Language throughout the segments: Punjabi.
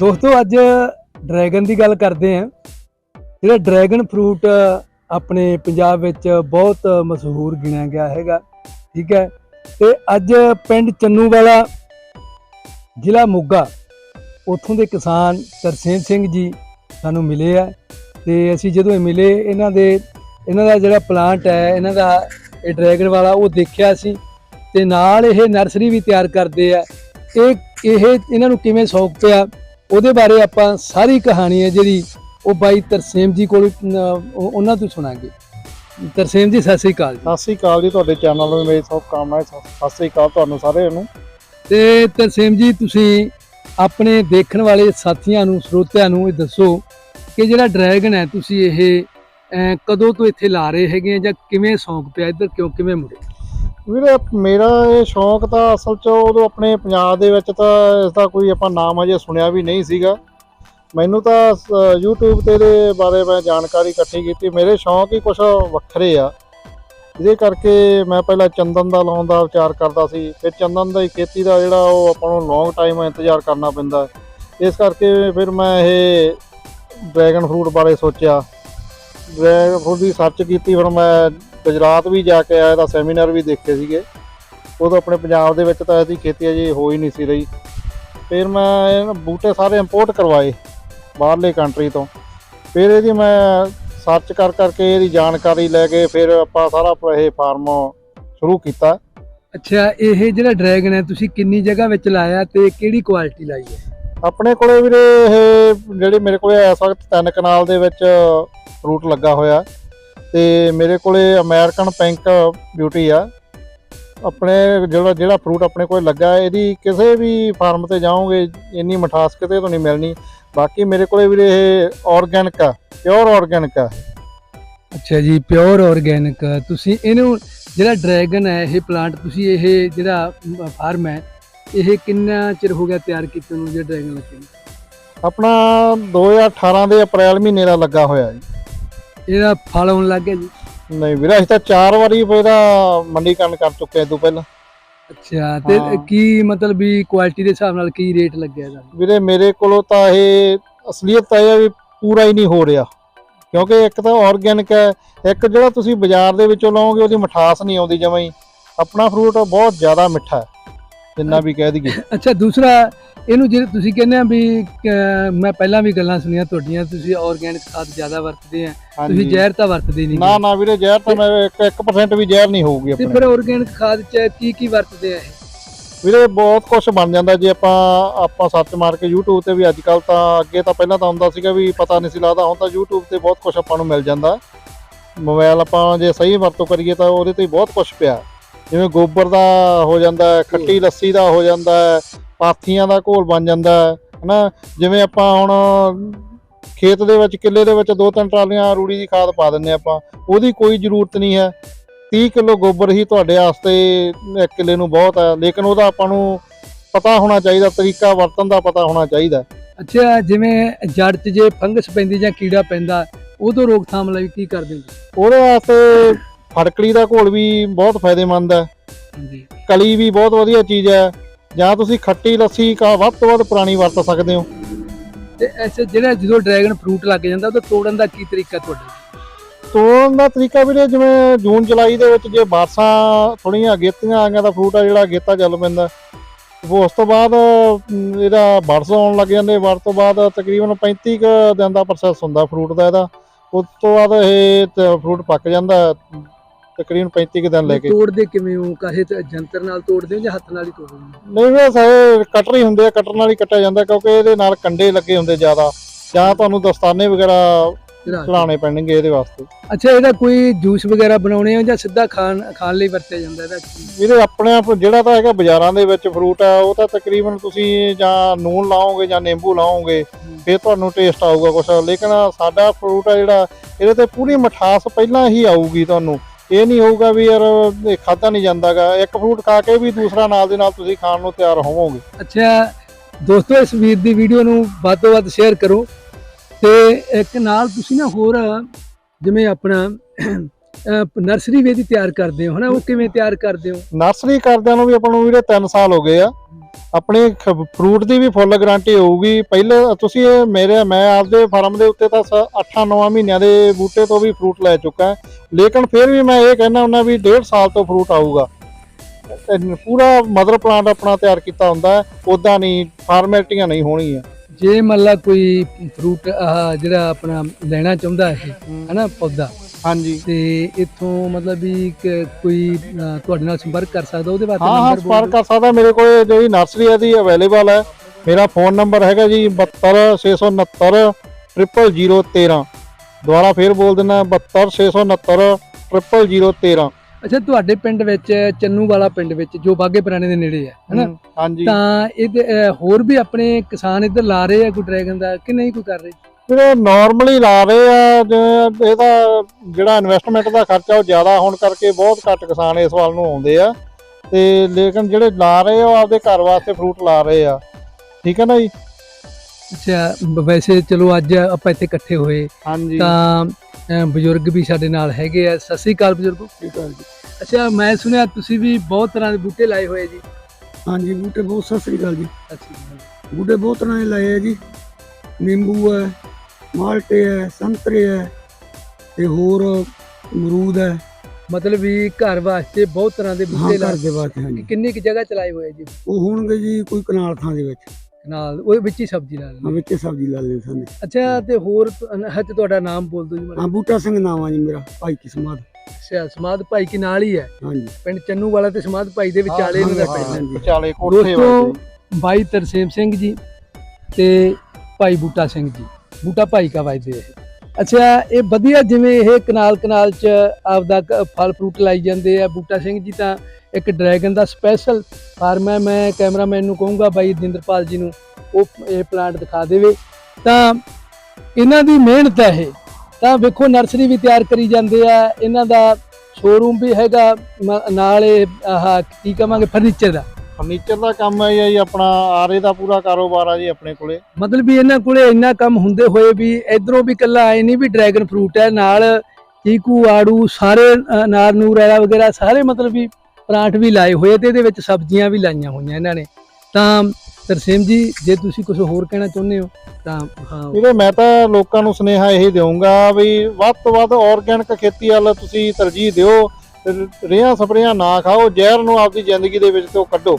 ਦੋਸਤੋ, ਅੱਜ ਡਰੈਗਨ ਦੀ ਗੱਲ ਕਰਦੇ ਆਂ ਜਿਹੜਾ ਡਰੈਗਨ ਫਰੂਟ ਆਪਣੇ ਪੰਜਾਬ ਵਿੱਚ ਬਹੁਤ ਮਸ਼ਹੂਰ ਗਿਣਿਆ ਗਿਆ ਹੈਗਾ, ਠੀਕ ਹੈ? ਤੇ ਅੱਜ ਪਿੰਡ ਚੰਨੂ ਵਾਲਾ ਜ਼ਿਲ੍ਹਾ ਮੋਗਾ, ਉੱਥੋਂ ਦੇ ਕਿਸਾਨ ਤਰਸੇਮ ਸਿੰਘ ਜੀ ਸਾਨੂੰ ਮਿਲੇ ਆ। ਤੇ ਅਸੀਂ ਜਦੋਂ ਇਹ ਮਿਲੇ, ਇਹਨਾਂ ਦੇ, ਇਹਨਾਂ ਦਾ ਜਿਹੜਾ ਪਲਾਂਟ ਹੈ, ਇਹਨਾਂ ਦਾ ਇਹ ਡਰੈਗਨ ਵਾਲਾ, ਉਹ ਦੇਖਿਆ ਸੀ। ਤੇ ਨਾਲ ਇਹ ਨਰਸਰੀ ਵੀ ਤਿਆਰ ਕਰਦੇ ਆ। ਇਹ ਇਹ ਇਹਨਾਂ ਨੂੰ ਕਿਵੇਂ ਸ਼ੌਕ ਪਿਆ? ਉਹਦੇ ਬਾਰੇ ਆਪਾਂ ਸਾਰੀ ਕਹਾਣੀ ਹੈ ਜਿਹੜੀ ਉਹ ਬਾਈ ਤਰਸੇਮ ਜੀ ਕੋਲ ਉਹਨਾਂ ਤੋਂ ਸੁਣਾਂਗੇ। ਤਰਸੇਮ ਜੀ ਸਤਿ ਸ੍ਰੀ ਅਕਾਲ ਜੀ। ਸਤਿ ਸ੍ਰੀ ਅਕਾਲ ਜੀ ਤੁਹਾਡੇ ਚੈਨਲ ਨੂੰ ਮੇਰੀ ਸਭ ਕਾਮਨਾ ਹੈ ਸਤਿ ਸ੍ਰੀ ਅਕਾਲ ਤੁਹਾਨੂੰ ਸਾਰਿਆਂ ਨੂੰ। ਤੇ ਤਰਸੇਮ ਜੀ ਤੁਸੀਂ ਆਪਣੇ ਦੇਖਣ ਵਾਲੇ ਸਾਥੀਆਂ ਨੂੰ ਸਰੋਤਿਆਂ ਨੂੰ ਇਹ ਦੱਸੋ ਕਿ ਜਿਹੜਾ ਡਰੈਗਨ ਹੈ ਤੁਸੀਂ ਇਹ ਕਦੋਂ ਤੋਂ ਇੱਥੇ ਲਾ ਰਹੇ ਹੈਗੇ ਜਾਂ ਕਿਵੇਂ ਸ਼ੌਂਕ ਪਿਆ ਇੱਧਰ ਕਿਉਂ ਕਿਵੇਂ ਮੁੜੇ? ਵੀਰੇ, ਮੇਰਾ ਇਹ ਸ਼ੌਂਕ ਤਾਂ ਅਸਲ 'ਚ ਉਦੋਂ ਆਪਣੇ ਪੰਜਾਬ ਦੇ ਵਿੱਚ ਤਾਂ ਇਸ ਦਾ ਕੋਈ ਆਪਾਂ ਨਾਮ ਅਜੇ ਸੁਣਿਆ ਵੀ ਨਹੀਂ ਸੀਗਾ। ਮੈਨੂੰ ਤਾਂ ਸ- YouTube ਤੇ ਇਹਦੇ ਬਾਰੇ ਮੈਂ ਜਾਣਕਾਰੀ ਇਕੱਠੀ ਕੀਤੀ। ਮੇਰੇ ਸ਼ੌਂਕ ਹੀ ਕੁਝ ਵੱਖਰੇ ਆ। ਇਹਦੇ ਕਰਕੇ ਮੈਂ ਪਹਿਲਾਂ ਚੰਦਨ ਦਾ ਲਾਉਣ ਦਾ ਵਿਚਾਰ ਕਰਦਾ ਸੀ। ਫਿਰ ਚੰਦਨ ਦੀ ਖੇਤੀ ਦਾ ਜਿਹੜਾ ਉਹ ਆਪਾਂ ਨੂੰ ਲੌਂਗ ਟਾਈਮ ਇੰਤਜ਼ਾਰ ਕਰਨਾ ਪੈਂਦਾ। ਇਸ ਕਰਕੇ ਫਿਰ ਮੈਂ ਇਹ ਡਰੈਗਨ ਫਰੂਟ ਬਾਰੇ ਸੋਚਿਆ। ਡਰੈਗਨ ਫਰੂਟ ਦੀ ਸਰਚ ਕੀਤੀ, ਫਿਰ ਮੈਂ ਗੁਜਰਾਤ ਵੀ ਜਾ ਕੇ ਆਇਆ ਇਹਦਾ ਸੈਮੀਨਾਰ ਵੀ ਦੇਖੇ ਸੀਗੇ। ਉਦੋਂ ਆਪਣੇ ਪੰਜਾਬ ਦੇ ਵਿੱਚ ਤਾਂ ਇਹਦੀ ਖੇਤੀ ਅਜੇ ਹੋ ਹੀ ਨਹੀਂ ਸੀ ਰਹੀ। ਫਿਰ ਮੈਂ ਇਹ ਬੂਟੇ ਸਾਰੇ ਇੰਪੋਰਟ ਕਰਵਾਏ ਬਾਹਰਲੇ ਕੰਟਰੀ ਤੋਂ। ਫਿਰ ਇਹਦੀ ਮੈਂ ਸਰਚ ਕਰ ਕਰਕੇ ਇਹਦੀ ਜਾਣਕਾਰੀ ਲੈ ਕੇ ਫਿਰ ਆਪਾਂ ਸਾਰਾ ਇਹ ਫਾਰਮ ਸ਼ੁਰੂ ਕੀਤਾ। ਅੱਛਾ ਇਹ ਜਿਹੜਾ ਡਰੈਗਨ ਹੈ ਤੁਸੀਂ ਕਿੰਨੀ ਜਗ੍ਹਾ ਵਿੱਚ ਲਾਇਆ ਤੇ ਕਿਹੜੀ ਕੁਆਲਿਟੀ ਲਾਈ ਹੈ? ਆਪਣੇ ਕੋਲੇ ਵੀਰੇ ਇਹ ਜਿਹੜੇ ਮੇਰੇ ਕੋਲੇ ਇਸ ਵਕਤ ਤਿੰਨ ਕਨਾਲ ਦੇ ਵਿੱਚ ਫਰੂਟ ਲੱਗਾ ਹੋਇਆ। ਤੇ ਮੇਰੇ ਕੋਲੇ ਅਮਰੀਕਨ ਪਿੰਕ ਬਿਊਟੀ ਆ। ਆਪਣੇ ਜਿਹੜਾ ਜਿਹੜਾ ਫਰੂਟ ਆਪਣੇ ਕੋਲ ਲੱਗਾ ਇਹਦੀ ਕਿਸੇ ਵੀ ਫਾਰਮ ਤੇ ਜਾਓਗੇ ਇੰਨੀ ਮਠਾਸ ਕਿਤੇ ਤੋਂ ਨਹੀਂ ਮਿਲਣੀ। ਬਾਕੀ ਮੇਰੇ ਕੋਲੇ ਵੀਰੇ ਇਹ ਆਰਗੈਨਿਕ ਆ ਪਿਓਰ ਆਰਗੈਨਿਕ ਆ। ਅੱਛਾ ਜੀ ਪਿਓਰ ਆਰਗੈਨਿਕ ਤੁਸੀਂ ਇਹਨੂੰ ਜਿਹੜਾ ਡਰੈਗਨ ਹੈ ਇਹ ਪਲਾਂਟ ਤੁਸੀਂ ਇਹ ਜਿਹੜਾ ਫਾਰਮ ਹੈ ਇਹ ਕਿੰਨਾ ਚਿਰ ਹੋ ਗਿਆ ਤਿਆਰ ਕੀਤੇ ਨੂੰ ਜਿਹੜਾ ਡਰੈਗਨ ਲੱਗੇ? ਆਪਣਾ 2018 ਦੇ ਅਪ੍ਰੈਲ ਮਹੀਨੇ ਦਾ ਲੱਗਾ ਹੋਇਆ ਜੀ। ਇਹਦਾ ਫਲ ਆਉਣ ਲੱਗ ਗਿਆ ਜੀ। ਨਹੀਂ ਵੀਰੇ ਅਸੀਂ ਤਾਂ ਚਾਰ ਵਾਰੀ ਇਹਦਾ ਮੰਡੀਕਰਨ ਕਰ ਚੁੱਕੇ ਹਾਂ ਇਹ ਤੋਂ ਪਹਿਲਾਂ। ਅੱਛਾ ਤੇ। ਕੀ ਮਤਲਬ ਵੀ ਕੁਆਲਿਟੀ ਦੇ ਹਿਸਾਬ ਨਾਲ ਕੀ ਰੇਟ ਲੱਗਿਆ ਇਹਦਾ? ਵੀਰੇ ਮੇਰੇ ਕੋਲੋਂ ਤਾਂ ਇਹ ਅਸਲੀਅਤ ਤਾਂ ਇਹ ਆ ਵੀ ਪੂਰਾ ਹੀ ਨਹੀਂ ਹੋ ਰਿਹਾ। ਕਿਉਂਕਿ ਇੱਕ ਤਾਂ ਆਰਗੈਨਿਕ ਹੈ ਇੱਕ ਜਿਹੜਾ ਤੁਸੀਂ ਬਾਜ਼ਾਰ ਦੇ ਵਿੱਚੋਂ ਲਓਗੇ ਉਹਦੀ ਮਿਠਾਸ ਨਹੀਂ ਆਉਂਦੀ ਜਮਾਂ ਹੀ। ਆਪਣਾ ਫਰੂਟ ਬਹੁਤ ਜ਼ਿਆਦਾ ਮਿੱਠਾ ਹੈ ਜਿੰਨਾ ਵੀ ਕਹਿ ਦਈਏ। ਅੱਛਾ ਦੂਸਰਾ ਇਹਨੂੰ ਜਿਹੜੇ ਤੁਸੀਂ ਕਹਿੰਦੇ ਆ ਵੀ ਮੈਂ ਪਹਿਲਾਂ ਵੀ ਗੱਲਾਂ ਸੁਣੀਆਂ ਤੁਹਾਡੀਆਂ ਤੁਸੀਂ ਆਰਗੈਨਿਕ ਖਾਦ ਜ਼ਿਆਦਾ ਵਰਤਦੇ ਆ ਤੁਸੀਂ ਜ਼ਹਿਰ ਤਾਂ ਵਰਤਦੇ ਨਹੀਂ ਨਾ ਨਾ ਵੀਰੇ ਜ਼ਹਿਰ ਤਾਂ ਮੈਂ 1% ਵੀ ਜ਼ਹਿਰ ਨਹੀਂ ਹੋਊਗੀ ਤੇ ਆਪਣੇ। ਫਿਰ ਆਰਗੈਨਿਕ ਖਾਦ ਚ ਕੀ ਕੀ ਵਰਤਦੇ ਆ ਵੀਰੇ ਬਹੁਤ ਕੁਝ ਬਣ ਜਾਂਦਾ ਜੇ ਆਪਾਂ ਆਪਾਂ ਸਰਚ ਮਾਰ ਕੇ YouTube ਤੇ ਵੀ ਅੱਜ ਕੱਲ ਤਾਂ ਅੱਗੇ ਤਾਂ ਪਹਿਲਾਂ ਤਾਂ ਹੁੰਦਾ ਸੀਗਾ ਵੀ ਪਤਾ ਨਹੀਂ ਸੀ ਲੱਗਦਾ ਹੁਣ ਤਾਂ YouTube ਤੇ ਬਹੁਤ ਕੁਝ ਆਪਾਂ ਨੂੰ ਮਿਲ ਜਾਂਦਾ। ਮੋਬਾਈਲ ਆਪਾਂ ਜੇ ਸਹੀ ਵਰਤੋਂ ਕਰੀਏ ਤਾਂ ਉਹਦੇ ਤੇ ਹੀ ਬਹੁਤ ਕੁਝ ਪਿਆ। ਜਿਵੇਂ ਗੋਬਰ ਦਾ ਹੋ ਜਾਂਦਾ ਖੱਟੀ ਲੱਸੀ ਦਾ ਹੋ ਜਾਂਦਾ ਪਾਥੀਆਂ ਦਾ ਘੋਲ ਬਣ ਜਾਂਦਾ ਹੈ, ਹਨਾ? ਜਿਵੇਂ ਆਪਾਂ ਹੁਣ ਖੇਤ ਦੇ ਵਿੱਚ ਕਿੱਲੇ ਦੇ ਵਿੱਚ ਦੋ ਤਿੰਨ ਟਰਾਲੀਆਂ ਰੂੜੀ ਦੀ ਖਾਦ ਪਾ ਦਿੰਨੇ ਆਪਾਂ ਉਹਦੀ ਕੋਈ ਜ਼ਰੂਰਤ ਨਹੀਂ ਹੈ। 30 ਕਿਲੋ ਗੋਬਰ ਹੀ ਤੁਹਾਡੇ ਵਾਸਤੇ ਇੱਕ ਕਿੱਲੇ ਨੂੰ ਬਹੁਤ ਹੈ ਲੇਕਿਨ ਉਹਦਾ ਆਪਾਂ ਨੂੰ ਪਤਾ ਹੋਣਾ ਚਾਹੀਦਾ ਤਰੀਕਾ ਵਰਤਣ ਦਾ ਪਤਾ ਹੋਣਾ ਚਾਹੀਦਾ ਅੱਛਾ ਜਿਵੇਂ ਜੜ 'ਚ ਜੇ ਫੰਗਸ ਪੈਂਦੀ ਜਾਂ ਕੀੜਾ ਪੈਂਦਾ ਉਦੋਂ ਰੋਕਥਾਮ ਲਈ ਕੀ ਕਰਦੇ ਜੀ ਉਹਦੇ ਵਾਸਤੇ ਫੜਕੜੀ ਦਾ ਘੋਲ ਵੀ ਬਹੁਤ ਫਾਇਦੇਮੰਦ ਹੈ। ਕਲੀ ਵੀ ਬਹੁਤ ਵਧੀਆ ਚੀਜ਼ ਹੈ। ਜਾਂ ਤੁਸੀਂ ਖੱਟੀ ਲੱਸੀ ਕਾ ਵੱਧ ਤੋਂ ਵੱਧ ਪੁਰਾਣੀ ਵਰਤ ਸਕਦੇ ਹੋ। ਤੇ ਐਸੇ ਜਿਹੜਾ ਜਦੋਂ ਡਰੈਗਨ ਫਰੂਟ ਲੱਗ ਜਾਂਦਾ ਉਹਦਾ ਤੋੜਨ ਦਾ ਕੀ ਤਰੀਕਾ ਤੁਹਾਡਾ? ਤੋੜਨ ਦਾ ਤਰੀਕਾ ਵੀਰੇ ਜਿਵੇਂ ਜੂਨ ਜੁਲਾਈ ਦੇ ਵਿੱਚ ਜੇ ਬਾਰਸਾਂ ਥੋੜੀਆਂ ਅਗੇਤੀਆਂ ਆ ਗਈਆਂ ਤਾਂ ਫਰੂਟ ਆ ਜਿਹੜਾ ਅਗੇਤਾ ਚੱਲ ਪੈਂਦਾ। ਉਸ ਤੋਂ ਬਾਅਦ ਅਮ, ਇਹਦਾ ਬਰਸ ਆਉਣ ਲੱਗ ਜਾਂਦੇ। ਬਰ ਤੋਂ ਬਾਅਦ ਤਕਰੀਬਨ 35 ਕੁ ਦਿਨ ਦਾ ਪ੍ਰੋਸੈਸ ਹੁੰਦਾ ਫਰੂਟ ਦਾ ਇਹਦਾ। ਉਸ ਤੋਂ ਬਾਅਦ ਇਹ ਫਰੂਟ ਪੱਕ ਜਾਂਦਾ। ਤਕਰੀਬਨ 35 ਕੁ ਦਿਨ ਲੈ ਕੇ। ਤੋੜਦੇ ਕਿਵੇਂ ਹੋ? ਕਾਹੇ ਤੇ ਜੰਤਰ ਨਾਲ ਤੋੜਦੇ ਹੋ ਜਾਂ ਹੱਥ ਨਾਲ ਹੀ ਤੋੜਦੇ ਹੋ? ਨਹੀਂ ਵੀ ਸਾਰੇ ਕਟਰ ਹੀ ਹੁੰਦੇ ਆ ਕਟਰ ਨਾਲ ਹੀ ਕੱਟਿਆ ਜਾਂਦਾ ਕਿਉਂਕਿ ਇਹਦੇ ਨਾਲ ਕੰਡੇ ਲੱਗੇ ਹੁੰਦੇ ਜ਼ਿਆਦਾ। ਜਾਂ ਤੁਹਾਨੂੰ ਦਸਤਾਨੇ ਵਗੈਰਾ ਚੜਾਉਣੇ ਪੈਣਗੇ ਇਹਦੇ ਵਾਸਤੇ। ਅੱਛਾ ਇਹਦਾ ਕੋਈ ਜੂਸ ਵਗੈਰਾ ਬਣਾਉਣੇ ਹੋ ਜਾਂ ਸਿੱਧਾ ਖਾਣ ਖਾਣ ਲਈ ਵਰਤਿਆ ਜਾਂਦਾ ਇਹਦਾ? ਵੀਰੇ ਆਪਣੇ ਆਪ ਜਿਹੜਾ ਤਾਂ ਹੈਗਾ ਬਾਜ਼ਾਰਾਂ ਦੇ ਵਿੱਚ ਫਰੂਟ ਆ ਉਹ ਤਾਂ ਤਕਰੀਬਨ ਤੁਸੀਂ ਜਾਂ ਨੂਨ ਲਾਓਗੇ ਜਾਂ ਨਿੰਬੂ ਲਾਓਗੇ ਫਿਰ ਤੁਹਾਨੂੰ ਟੇਸਟ ਆਊਗਾ ਕੁਛ। ਲੇਕਿਨ ਸਾਡਾ ਫਰੂਟ ਆ ਜਿਹੜਾ ਇਹਦੇ ਤੇ ਪੂਰੀ ਮਠਾਸ ਪਹਿਲਾਂ ਹੀ ਆਊਗੀ ਤੁਹਾਨੂੰ। ਇਹ ਨਹੀਂ ਹੋਊਗਾ ਵੀ ਯਾਰ ਇਹ ਖਾਧਾ ਨਹੀਂ ਜਾਂਦਾਗਾ। ਇੱਕ ਫਰੂਟ ਖਾ ਕੇ ਵੀ ਦੂਸਰਾ ਨਾਲ ਦੇ ਨਾਲ ਤੁਸੀਂ ਖਾਣ ਨੂੰ ਤਿਆਰ ਹੋਵੋਗੇ। ਅੱਛਾ, ਦੋਸਤੋ, ਇਸ ਵੀਰ ਦੀ ਵੀਡੀਓ ਨੂੰ ਵੱਧ ਤੋਂ ਵੱਧ ਸ਼ੇਅਰ ਕਰੋ ਤੇ ਇੱਕ ਨਾਲ ਤੁਸੀਂ ਨਾ ਹੋਰ ਜਿਵੇਂ ਆਪਣਾ ਨਰਸਰੀ ਵੀ ਇਹਦੀ ਤਿਆਰ ਕਰਦੇ ਹੋ ਹਨਾ? ਉਹ ਕਿਵੇਂ ਤਿਆਰ ਕਰਦੇ ਹੋ? ਨਰਸਰੀ ਕਰਦਿਆਂ ਨੂੰ ਵੀ ਆਪਾਂ ਨੂੰ ਵੀਰੇ 3 ਸਾਲ ਹੋ ਗਏ ਆ। ਆਪਣੇ ਫਰੂਟ ਦੀ ਵੀ ਫੁੱਲ ਗਾਰੰਟੀ ਹੋਊਗੀ। ਪਹਿਲੇ ਤੁਸੀਂ ਇਹ ਮੇਰੇ ਮੈਂ ਆਪਦੇ ਫਾਰਮ ਦੇ ਉੱਤੇ ਤਾਂ 8-9 ਮਹੀਨਿਆਂ ਦੇ ਬੂਟੇ ਤੋਂ ਵੀ ਫਰੂਟ ਲੈ ਚੁੱਕਾ ਹਾਂ। ਲੇਕਿਨ ਫਿਰ ਵੀ ਮੈਂ ਇਹ ਕਹਿਣਾ ਹੁੰਦਾ ਵੀ 1.5 ਸਾਲ ਤੋਂ ਫਰੂਟ ਆਊਗਾ। ਪੂਰਾ ਮਦਰ ਪਲਾਂਟ ਆਪਣਾ ਤਿਆਰ ਕੀਤਾ ਹੁੰਦਾ ਉਦਾਂ ਨਹੀਂ ਫਾਰਮੈਲਿਟੀਆਂ ਨਹੀਂ ਹੋਣਗੀਆਂ। ਜੇ ਮੰਨ ਲਾ ਕੋਈ ਫਰੂਟ ਜਿਹੜਾ ਆਪਣਾ ਲੈਣਾ ਚਾਹੁੰਦਾ ਹੈ ਹਨਾ ਪੌਦਾ ਹਾਂਜੀ। ਤੇ ਇੱਥੋਂ ਮਤਲਬ ਵੀ ਕਿ ਕੋਈ ਤੁਹਾਡੇ ਨਾਲ ਸੰਪਰਕ ਕਰ ਸਕਦਾ ਉਹਦੇ ਵਾਸਤੇ ਹਾਂ ਹਾਂ number ਬੋਲ ਸੰਪਰਕ ਕਰ ਸਕਦਾ। ਮੇਰੇ ਕੋਲ ਜਿਹੜੀ ਨਰਸਰੀ ਹੈ ਦੀ ਅਵੇਲੇਬਲ ਹੈ। ਮੇਰਾ ਫੋਨ ਨੰਬਰ ਹੈਗਾ ਜੀ 72669 00013 ਦੁਬਾਰਾ ਫੇਰ ਬੋਲ ਦਿੰਦਾ 72669 00013 ਅੱਛਾ ਤੁਹਾਡੇ ਪਿੰਡ ਵਿੱਚ ਚੰਨੂ ਵਾਲਾ ਪਿੰਡ ਵਿੱਚ ਜੋ ਬਾਗੇ ਪੁਰਾਣੇ ਦੇ ਨੇੜੇ ਹੈ ਹਨਾ? ਹਾਂਜੀ। ਤਾਂ ਅਹ, ਹੋਰ ਵੀ ਆਪਣੇ ਕਿਸਾਨ ਇੱਧਰ ਲਾ ਰਹੇ ਆ ਕੋਈ ਡਰੈਗਨ ਦਾ ਕਿ ਨਹੀਂ ਕੋਈ ਕਰ ਰਹੇ? ਜਿਹੜੇ ਨਾਰਮਲੀ ਲਾ ਰਹੇ ਆ ਜਿਵੇਂ ਇਹਦਾ ਜਿਹੜਾ ਇਨਵੈਸਟਮੈਂਟ ਦਾ ਖਰਚਾ ਉਹ ਜ਼ਿਆਦਾ ਹੋਣ ਕਰਕੇ ਬਹੁਤ ਘੱਟ ਕਿਸਾਨ ਇਸ ਵੱਲ ਨੂੰ ਆਉਂਦੇ ਆ। ਤੇ ਲੇਕਿਨ ਜਿਹੜੇ ਲਾ ਰਹੇ ਆ ਉਹ ਆਪਦੇ ਘਰ ਵਾਸਤੇ ਫਰੂਟ ਲਾ ਰਹੇ ਆ। ਠੀਕ ਹੈ ਨਾ ਜੀ? ਅੱਛਾ ਵੈਸੇ ਚਲੋ ਅੱਜ ਆਪਾਂ ਇੱਥੇ ਇਕੱਠੇ ਹੋਏ। ਤਾਂ ਬਜ਼ੁਰਗ ਵੀ ਸਾਡੇ ਨਾਲ ਹੈਗੇ ਆ। ਸਤਿ ਸ੍ਰੀ ਅਕਾਲ ਬਜ਼ੁਰਗੋ। ਅੱਛਾ ਮੈਂ ਸੁਣਿਆ ਤੁਸੀਂ ਵੀ ਬਹੁਤ ਤਰ੍ਹਾਂ ਦੇ ਬੂਟੇ ਲਾਏ ਹੋਏ ਜੀ। ਹਾਂਜੀ ਬੂਟੇ ਬਹੁਤ ਸਤਿ ਸ੍ਰੀ ਅਕਾਲ ਜੀ। ਅੱਛਾ ਬੂਟੇ ਬਹੁਤ ਤਰ੍ਹਾਂ ਦੇ ਲਾਏ ਆ ਜੀ। ਨਿੰਬੂ ਹੈ ਮਾਲਟੇ ਹੈ ਸੰਤਰੇ ਹੈ ਤੇ ਹੋਰ ਅਮਰੂਦ ਹੈ। ਮਤਲਬ ਵੀ ਘਰ ਵਾਸਤੇ ਬਹੁਤ ਤਰ੍ਹਾਂ ਦੇ ਹਾਂ ਬੂਟੇ ਘਰ ਦੇ ਬਾਤ ਹਾਂਜੀ। ਕਿੰਨੀ ਕੁ ਜਗ੍ਹਾ ਚਲਾਏ ਹੋਏ ਜੀ? ਉਹ ਹੋਣਗੇ ਜੀ ਕੋਈ ਕਨਾਲ ਥਾਂ ਦੇ ਵਿੱਚ। ਨਾਲ ਉਹਦੇ ਵਿੱਚ ਹੀ ਸਬਜ਼ੀ ਲਾ ਹਾਂ ਲਈ ਵਿੱਚ ਸਬਜ਼ੀ ਲਾ ਲਈ ਸਾਨੇ ਅੱਛਾ ਤੇ ਹੋਰ ਹੱਥ ਤੁਹਾਡਾ ਨਾਮ ਬੋਲ ਦਿਓ ਜੀ ਹਾਂ ਮੈਨੂੰ ਬੂਟਾ ਸਿੰਘ ਨਾਮ ਆ ਜੀ ਮੇਰਾ ਭਾਈ ਕਿਸਮਤ। ਅੱਛਾ ਸਮਾਦ ਭਾਈ ਕੀ ਨਾਲ ਹੀ ਹੈ? ਹਾਂਜੀ। ਪਿੰਡ ਚੰਨੂ ਵਾਲਾ ਤੇ ਸਮਾਦ ਭਾਈ ਦੇ ਵਿਚਾਲੇ ਇਹਨਾਂ ਦਾ ਪਿੰਡ ਹੈ ਹਾਂਜੀ। ਵਿਚਾਲੇ ਕੋਠੇ ਦੋਸਤੋ ਵਾਲੇ। ਭਾਈ ਤਰਸੇਮ ਸਿੰਘ ਜੀ ਤੇ ਭਾਈ ਬੂਟਾ ਸਿੰਘ ਜੀ। ਬੂਟਾ ਭਾਈ ਕਾ ਵਾਜਦੇ ਹੈ ਅੱਛਾ, ਇਹ ਵਧੀਆ ਜਿਵੇਂ ਇਹ ਕਨਾਲ ਕਨਾਲ ਚ ਆਪਦਾ ਕ- ਫਲ ਫਰੂਟ ਲਾਈ ਜਾਂਦੇ ਆ, ਬੂਟਾ ਸਿੰਘ ਜੀ ਤਾਂ ਇੱਕ ਡਰੈਗਨ ਦਾ ਸਪੈਸ਼ਲ ਫਾਰਮ ਹੈ ਮੈਂ ਕੈਮਰਾਮੈਨ ਨੂੰ ਕਹੂੰਗਾ ਬਾਈ ਦਿੰਦਰਪਾਲ ਜੀ ਨੂੰ, ਉਹ ਇਹ ਪਲਾਂਟ ਦਿਖਾ ਦੇਵੇ। ਤਾਂ ਇਹਨਾਂ ਦੀ ਮਿਹਨਤ ਹੈ ਇਹ। ਤਾਂ ਵੇਖੋ, ਨਰਸਰੀ ਵੀ ਤਿਆਰ ਕਰੀ ਜਾਂਦੇ ਆ, ਇਹਨਾਂ ਦਾ ਸ਼ੋਰੂਮ ਵੀ ਹੈਗਾ, ਮ- ਨਾਲ ਇਹ, ਆਹ, ਕੀ ਕਹਾਂਗੇ ਫਰਨੀਚਰ ਦਾ। ਫਰਨੀਚਰ ਦਾ ਕੰਮ ਹੈ ਜੀ ਆਪਣਾ ਆਰੇ ਦਾ ਪੂਰਾ ਕਾਰੋਬਾਰ ਆ ਜੀ ਆਪਣੇ ਕੋਲੇ। ਮਤਲਬ ਵੀ ਇਹਨਾਂ ਕੋਲੇ ਇੰਨਾ ਕੰਮ ਹੁੰਦੇ ਹੋਏ ਵੀ ਇਧਰੋਂ ਵੀ ਕੱਲਾ ਆਏ ਨਹੀਂ ਵੀ ਡਰੈਗਨ ਫਰੂਟ ਹੈ ਨਾਲ ਚੀਕੂ ਆੜੂ ਸਾਰੇ ਅ, ਨਾਰ ਵਾਲਾ ਵਗੈਰਾ ਸਾਰੇ ਮਤਲਬ ਵੀ ਪਲਾਂਟ ਵੀ ਲਾਏ ਹੋਏ ਤੇ ਇਹਦੇ ਵਿੱਚ ਸਬਜ਼ੀਆਂ ਵੀ ਲਾਈਆਂ ਹੋਈਆਂ ਇਹਨਾਂ ਨੇ। ਤਾਂ ਤਰਸੇਮ ਜੀ ਜੇ ਤੁਸੀਂ ਕੁਝ ਹੋਰ ਕਹਿਣਾ ਚਾਹੁੰਦੇ ਹੋ ਤਾਂ ਹਾਂ। ਵੀਰੇ ਮੈਂ ਤਾਂ ਲੋਕਾਂ ਨੂੰ ਸੁਨੇਹਾ ਇਹ ਦੇਵਾਂਗਾ ਵੀ ਵੱਧ ਤੋਂ ਵੱਧ ਆਰਗੈਨਿਕ ਖੇਤੀ ਵੱਲ ਤੁਸੀਂ ਤਰਜੀਹ ਦਿਓ। ਰੇਹਾਂ ਸਪਰੇਆਂ ਨਾ ਖਾਓ, ਜ਼ਹਿਰ ਨੂੰ ਆਪਦੀ ਜ਼ਿੰਦਗੀ ਦੇ ਵਿੱਚ ਤੋਂ ਕੱਢੋ।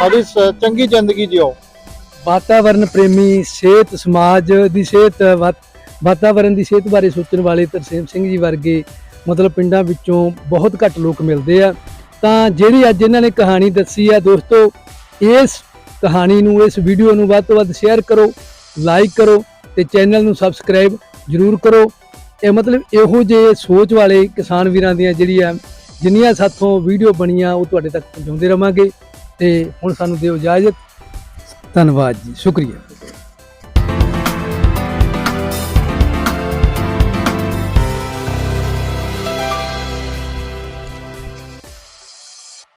ਆਪਦੀ ਸ- ਚੰਗੀ ਜ਼ਿੰਦਗੀ ਜਿਓ। ਵਾਤਾਵਰਣ ਪ੍ਰੇਮੀ ਸਿਹਤ ਸਮਾਜ ਦੀ ਸਿਹਤ ਵਾਤ- ਵਾਤਾਵਰਣ ਦੀ ਸਿਹਤ ਬਾਰੇ ਸੋਚਣ ਵਾਲੇ ਤਰਸੇਮ ਸਿੰਘ ਜੀ ਵਰਗੇ ਮਤਲਬ ਪਿੰਡਾਂ ਵਿੱਚੋਂ ਬਹੁਤ ਘੱਟ ਲੋਕ ਮਿਲਦੇ ਆ। ਤਾਂ ਜਿਹੜੀ ਅੱਜ ਇਹਨਾਂ ਨੇ ਕਹਾਣੀ ਦੱਸੀ ਆ ਦੋਸਤੋ, ਇਸ ਕਹਾਣੀ ਨੂੰ, ਇਸ ਵੀਡੀਓ ਨੂੰ ਵੱਧ ਤੋਂ ਵੱਧ ਸ਼ੇਅਰ ਕਰੋ, ਲਾਈਕ ਕਰੋ ਤੇ ਚੈਨਲ ਨੂੰ ਸਬਸਕ੍ਰਾਈਬ ਜਰੂਰ ਕਰੋ। ਇਹ ਮਤਲਬ ਇਹੋ ਜਿਹੇ ਸੋਚ ਵਾਲੇ ਕਿਸਾਨ ਵੀਰਾਂ ਦੀਆਂ ਜਿਹੜੀਆਂ ਜਿੰਨੀਆਂ ਸਾਥੋਂ ਵੀਡੀਓ ਬਣੀਆਂ, ਉਹ ਤੁਹਾਡੇ ਤੱਕ ਪਹੁੰਚਾਉਂਦੇ ਰਵਾਂਗੇ ਤੇ ਹੁਣ ਸਾਨੂੰ ਦਿਓ ਇਜਾਜ਼ਤ। ਧੰਨਵਾਦ ਜੀ, ਸ਼ੁਕਰੀਆ।